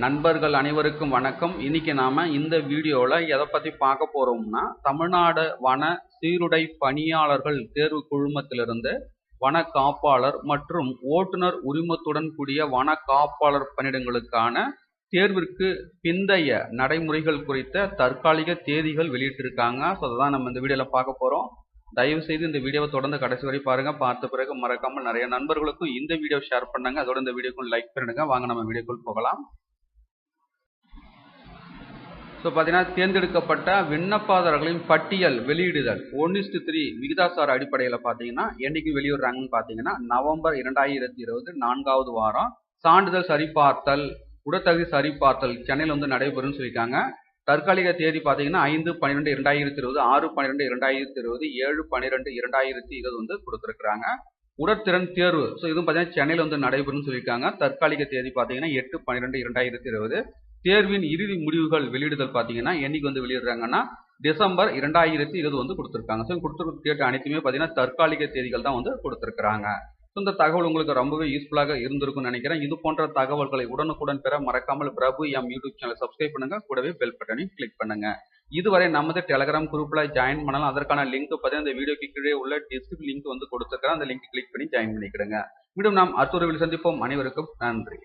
நண்பர்கள் அனைவருக்கும் வணக்கம். இன்னைக்கு நாம இந்த வீடியோல எதை பத்தி பார்க்க போறோம்னா தமிழ்நாடு வன சீருடை பணியாளர்கள் தேர்வு குழுமத்திலிருந்து வன காப்பாளர் மற்றும் ஓட்டுநர் உரிமத்துடன் கூடிய வன காப்பாளர் பணியிடங்களுக்கான தேர்விற்கு பிந்தைய நடைமுறைகள் குறித்த தற்காலிக தேதிகள் வெளியிட்டிருக்காங்க. ஸோ அதுதான் நம்ம இந்த வீடியோல பார்க்க போறோம். தயவு செய்து இந்த வீடியோவை தொடர்ந்து கடைசி வரை பாருங்க. பார்த்த பிறகு மறக்காம நிறைய நண்பர்களுக்கும் இந்த வீடியோ ஷேர் பண்ணுங்க. அதோட இந்த வீடியோக்கும் லைக் பண்ணுங்க வாங்க நம்ம வீடியோக்குள் போகலாம். ஸோ பார்த்தீங்கன்னா தேர்ந்தெடுக்கப்பட்ட விண்ணப்பதாரர்களின் பட்டியல் வெளியிடுதல் ஒன் இஸ்டு த்ரீ விகிதாசார அடிப்படையில் பார்த்தீங்கன்னா என்னைக்கு வெளியிடுறாங்கன்னு பார்த்தீங்கன்னா நவம்பர் இரண்டாயிரத்தி இருபது நான்காவது வாரம் சான்றிதழ் சரிபார்த்தல் உடத்தகு சரிபார்த்தல் சென்னையில் வந்து நடைபெறும்னு சொல்லியிருக்காங்க. தற்காலிக தேதி பார்த்தீங்கன்னா ஐந்து பன்னிரெண்டு இரண்டாயிரத்தி இருபது ஆறு பன்னிரெண்டு இரண்டாயிரத்தி இருபது ஏழு பன்னிரெண்டு இரண்டாயிரத்தி இருபது வந்து கொடுத்துருக்குறாங்க. உடற்திறன் தேர்வு. ஸோ இதுவும் பார்த்தீங்கன்னா சென்னையில் வந்து நடைபெறும்னு சொல்லியிருக்காங்க. தற்காலிக தேதி பார்த்தீங்கன்னா எட்டு பன்னிரெண்டு இரண்டாயிரத்தி இருபது. தேர்வின் இறுதி முடிவுகள் வெளியிடுதல் பார்த்தீங்கன்னா என்னைக்கு வந்து வெளியிடுறாங்கன்னா டிசம்பர் இரண்டாயிரத்தி இருபது வந்து கொடுத்துருக்காங்க. ஸோ கொடுத்துருக்க டேட் அனைத்துமே பார்த்தீங்கன்னா தற்காலிக தேதிகள் தான் வந்து கொடுத்துருக்குறாங்க. ஸோ இந்த தகவல் உங்களுக்கு ரொம்பவே யூஸ்ஃபுல்லாக இருந்திருக்கும்னு நினைக்கிறேன். இது போன்ற தகவல்களை உடனுக்குடன் பெற மறக்காமல் Prabhu M YouTube channel subscribe பண்ணுங்க. கூடவே பெல் பட்டனையும் கிளிக் பண்ணுங்க. இதுவரை நமது டெலகிராம் குரூப்பில் ஜாயின் பண்ணலாம். அதற்கான லிங்க் பார்த்தீங்கன்னா இந்த வீடியோக்கு கீழே உள்ள டிஸ்கிரிப் லிங்க் வந்து கொடுத்துருக்கிறேன். அந்த லிங்க் கிளிக் பண்ணி ஜாயின் பண்ணிக்கிடுங்க. மீண்டும் நாம் அடுத்த ஒரு சந்திப்போம். அனைவருக்கும் நன்றி.